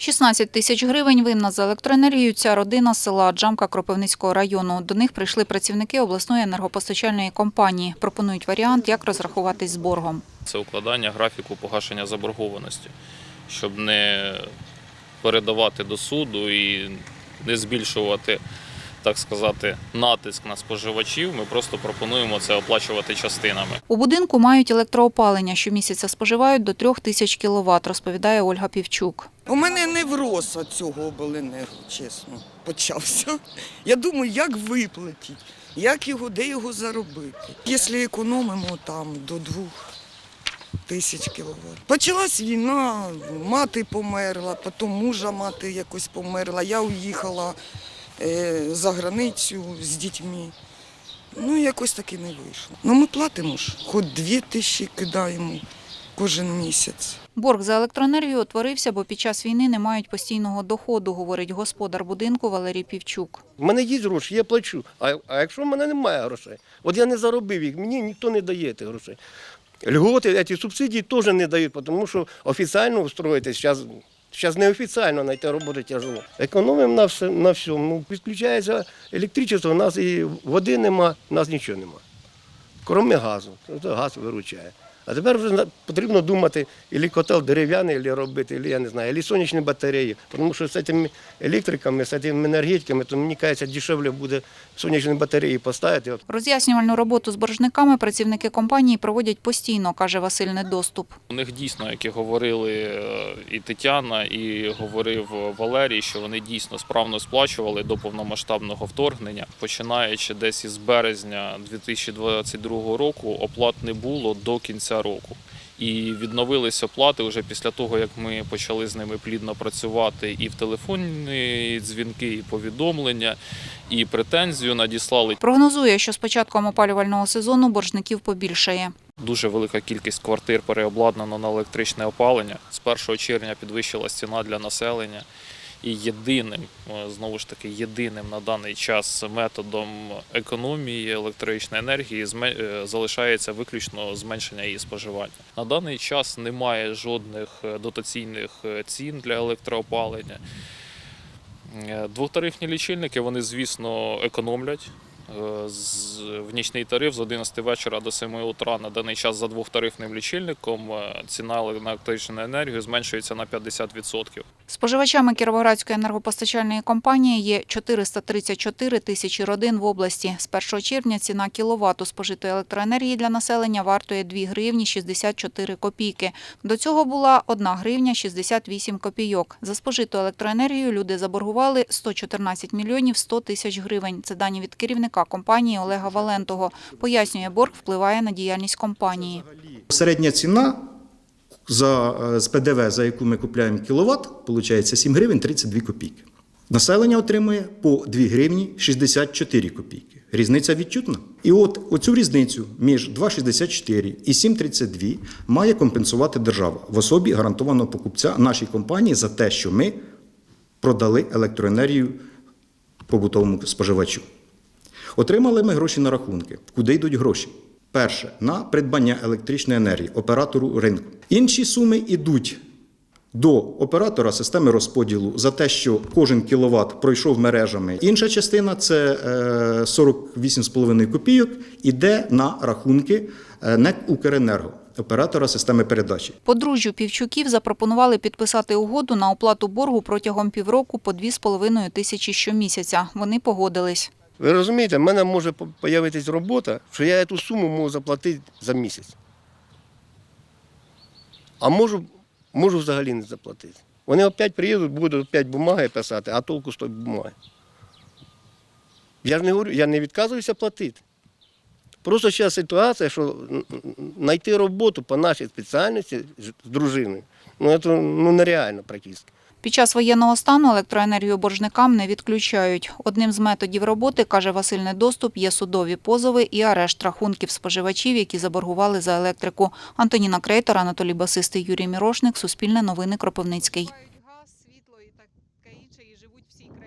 16 тисяч гривень винна за електроенергію ця родина з села Джамка Кропивницького району. До них прийшли працівники обласної енергопостачальної компанії. Пропонують варіант, як розрахуватись з боргом. Це укладання графіку погашення заборгованості, щоб не передавати до суду і не збільшувати, так сказати, натиск на споживачів. Ми просто пропонуємо це оплачувати частинами. У будинку мають електроопалення. Щомісяця споживають до трьох тисяч кіловат, розповідає Ольга Півчук. У мене невроз від цього обленерго, чесно, почався. Я думаю, як виплатити, як його, де його заробити. Якщо економимо там до двох тисяч кіловат. Почалась війна, мати померла, потім мужа мати якось померла. Я уїхала за границю з дітьми. Ну, якось таки не вийшло. Ну, ми платимо ж, хоч дві тисячі кидаємо кожен місяць. Борг за електроенергію утворився, бо під час війни не мають постійного доходу, говорить господар будинку Валерій Півчук. У мене є гроші, я плачу. А, а якщо в мене немає грошей, от я не заробив їх, мені ніхто не дає тих грошей. Льготи, ці субсидії теж не дають, тому що офіційно устроїтись зараз. Зараз неофіційно знайти роботу тяжело. Економимо на, все, на всьому. Ну, Підключається електричество, у нас і води нема, у нас нічого нема. Кроме газу. Це газ виручає. А тепер вже потрібно думати, або котел дерев'яний або робити, або, я не знаю, або сонячні батареї. Тому що з цими електриками, з цими енергетиками, то мені кажеться, дешевле буде сонячні батареї поставити. Роз'яснювальну роботу з боржниками працівники компанії проводять постійно, каже Василь Недоступ. У них дійсно, як і говорили е, і Тетяна, і говорив Валерій, що вони дійсно справно сплачували до повномасштабного вторгнення. Починаючи десь із березня 2022 року, оплат не було до кінця року. І відновились оплати вже після того, як ми почали з ними плідно працювати і в телефонні дзвінки, і повідомлення, і претензію надіслали. Прогнозує, що з початком опалювального сезону боржників побільшає. Дуже велика кількість квартир переобладнано на електричне опалення. З 1 червня підвищилась ціна для населення. І єдиним, е, знову ж таки, єдиним на даний час методом економії електричної енергії е, залишається виключно зменшення її споживання. На даний час немає жодних е, дотаційних цін для електроопалення. Двотарифні лічильники, вони, звісно, економлять. В нічний тариф з 11 вечора до 7 утра на даний час за двохтарифним лічильником е, ціна на електричну енергію зменшується на 50%. Споживачами Кіровоградської енергопостачальної компанії є 434 тисячі родин в області. З 1 червня ціна кіловату спожитої електроенергії для населення вартує 2 гривні 64 копійки. До цього була 1 гривня 68 копійок. За спожиту електроенергію люди заборгували 114 мільйонів 100 тисяч гривень. Це дані від керівника компанії Олега Валентого. Пояснює, борг впливає на діяльність компанії. Середня ціна за, е, з ПДВ, за яку ми купуємо кіловат, виходить 7 гривень 32 копійки. Населення отримує по 2 гривні 64 копійки. Різниця відчутна. І от оцю різницю між 2,64 і 7,32 має компенсувати держава в особі гарантованого покупця нашій компанії за те, що ми продали електроенергію побутовому споживачу. Отримали ми гроші на рахунки. Куди йдуть гроші? Перше на придбання електричної енергії оператору ринку. Інші суми йдуть до оператора системи розподілу за те, що кожен кіловат пройшов мережами. Інша частина це е, 48,5 копійок, іде на рахунки е, НЕК Укренерго, оператора системи передачі. Подружжю Півчуків запропонували підписати угоду на оплату боргу протягом півроку по 2,5 тисячі щомісяця. Вони погодились. Ви розумієте, в мене може з'явитись робота, що я цю суму можу заплатити за місяць. А можу, можу взагалі не заплатити. Вони опять приїдуть, будуть опять бумаги писати, а толку з тої бумаги. Я ж не говорю, я не відказуюся платити. Просто зараз ситуація, що знайти роботу по нашій спеціальності з дружиною, ну це ну, нереально практично. Під час воєнного стану електроенергію боржникам не відключають. Одним з методів роботи, каже Василь Недоступ, є судові позови і арешт рахунків споживачів, які заборгували за електрику. Антоніна Крейтор, Анатолій Басистий, Юрій Мірошник, Суспільне новини Кропивницький.